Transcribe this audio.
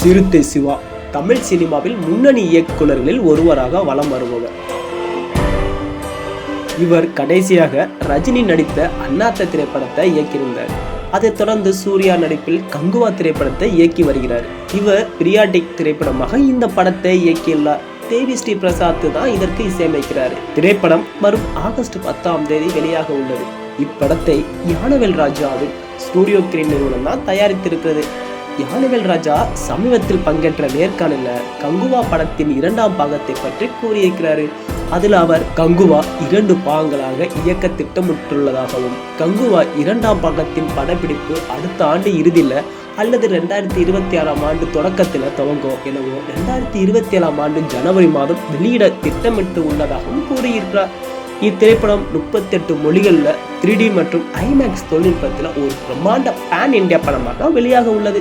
சிறுத்தை சிவா தமிழ் சினிமாவில் முன்னணி இயக்குனர்களில் ஒருவராக வலம் வருபவர். இவர் கடைசியாக ரஜினி நடித்த அண்ணாத்த திரைப்படத்தை இயக்கியிருந்தார். அதைத் தொடர்ந்து சூர்யா நடிப்பில் கங்குவா திரைப்படத்தை இயக்கி வருகிறார். இவர் பிரியாடிக் திரைப்படமாக இந்த படத்தை இயக்கியுள்ளார். தேவி ஸ்ரீ பிரசாத் தான் இதற்கு இசையமைக்கிறார். திரைப்படம் வரும் ஆகஸ்ட் பத்தாம் தேதி வெளியாக உள்ளது. இப்படத்தை யானவேல் ராஜாவின் ஸ்டூடியோ கிரீன் நிறுவனம் தான் தயாரித்திருக்கிறது. யானைகள் ராஜா சமீபத்தில் பங்கேற்ற நேர்காணலில் கங்குவா படத்தின் இரண்டாம் பாகத்தை பற்றி கூறியிருக்கிறாரு. அதில் அவர் கங்குவா இரண்டு பாகங்களாக இயக்க திட்டமிட்டுள்ளதாகவும் கங்குவா இரண்டாம் பாகத்தின் படப்பிடிப்பு அடுத்த ஆண்டு இறுதியில் அல்லது ரெண்டாயிரத்தி இருபத்தி ஆறாம் ஆண்டு தொடக்கத்தில் துவங்கும் எனவும் ரெண்டாயிரத்தி இருபத்தி ஏழாம் ஆண்டு ஜனவரி மாதம் வெளியிட திட்டமிட்டு உள்ளதாகவும் கூறியிருக்கிறார். இத்திரைப்படம் முப்பத்தெட்டு மொழிகளில் த்ரீ டி மற்றும் ஐமேக்ஸ் தொழில்நுட்பத்தில் ஒரு பிரம்மாண்ட பேன் இந்தியா படமாக வெளியாக உள்ளது.